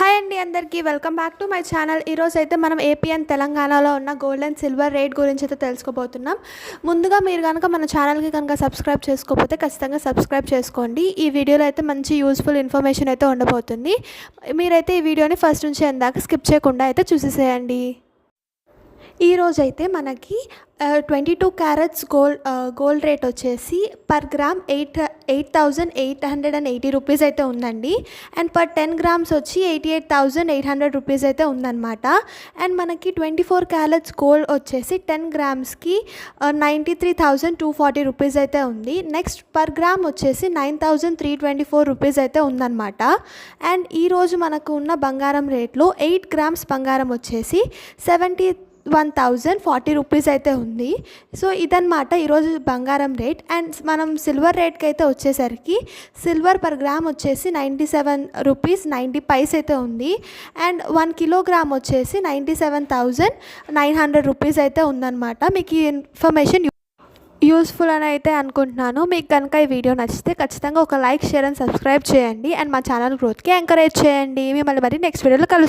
Hi అండి అందరికీ. Welcome back to my channel. ఈరోజు అయితే మనం ఏపీఎన్ తెలంగాణలో ఉన్న గోల్డ్ అండ్ సిల్వర్ రేట్ గురించి అయితే తెలుసుకోబోతున్నాం. ముందుగా మీరు కనుక మన ఛానల్కి కనుక సబ్స్క్రైబ్ చేసుకోకపోతే ఖచ్చితంగా సబ్స్క్రైబ్ చేసుకోండి. ఈ వీడియోలో అయితే మంచి యూస్ఫుల్ ఇన్ఫర్మేషన్ అయితే ఉండబోతుంది. మీరైతే ఈ వీడియోని ఫస్ట్ నుంచి ఎందాక స్కిప్ చేయకుండా అయితే చూసేసేయండి. ఈ రోజైతే మనకి twenty two carats gold gold rate వచ్చేసి per gram eight eight thousand eight hundred and eighty rupees అయితే ఉందండి. అండ్ పర్ టెన్ గ్రామ్స్ వచ్చి eighty eight thousand eight hundred rupees అయితే ఉందన్నమాట. అండ్ మనకి ట్వంటీ ఫోర్ క్యారెట్స్ గోల్డ్ వచ్చేసి ten గ్రామ్స్కి ninety three thousand two forty rupees అయితే ఉంది. Next per gram వచ్చేసి nine thousand three twenty four rupees అయితే ఉందన్నమాట. అండ్ ఈరోజు మనకు ఉన్న బంగారం రేట్లో ఎయిట్ గ్రామ్స్ బంగారం వచ్చేసి seventy one thousand forty rupees అయితే ఉంది. సో ఇదనమాట ఈరోజు బంగారం రేట్. అండ్ మనం సిల్వర్ రేట్కి అయితే వచ్చేసరికి సిల్వర్ పర్ గ్రామ్ వచ్చేసి ninety seven rupees ninety paise అయితే ఉంది. అండ్ వన్ కిలోగ్రామ్ వచ్చేసి ninety seven thousand nine hundred rupees అయితే ఉందన్నమాట. మీకు ఈ ఇన్ఫర్మేషన్ యూస్ఫుల్ అని అయితే అనుకుంటున్నాను. మీకు కనుక ఈ వీడియో నచ్చితే ఖచ్చితంగా ఒక లైక్ షేర్ అండ్ సబ్స్క్రైబ్ చేయండి. అండ్ మా ఛానల్ గ్రోత్కి ఎంకరేజ్ చేయండి. మిమ్మల్ని మరి నెక్స్ట్ వీడియోలో కలుస్తాను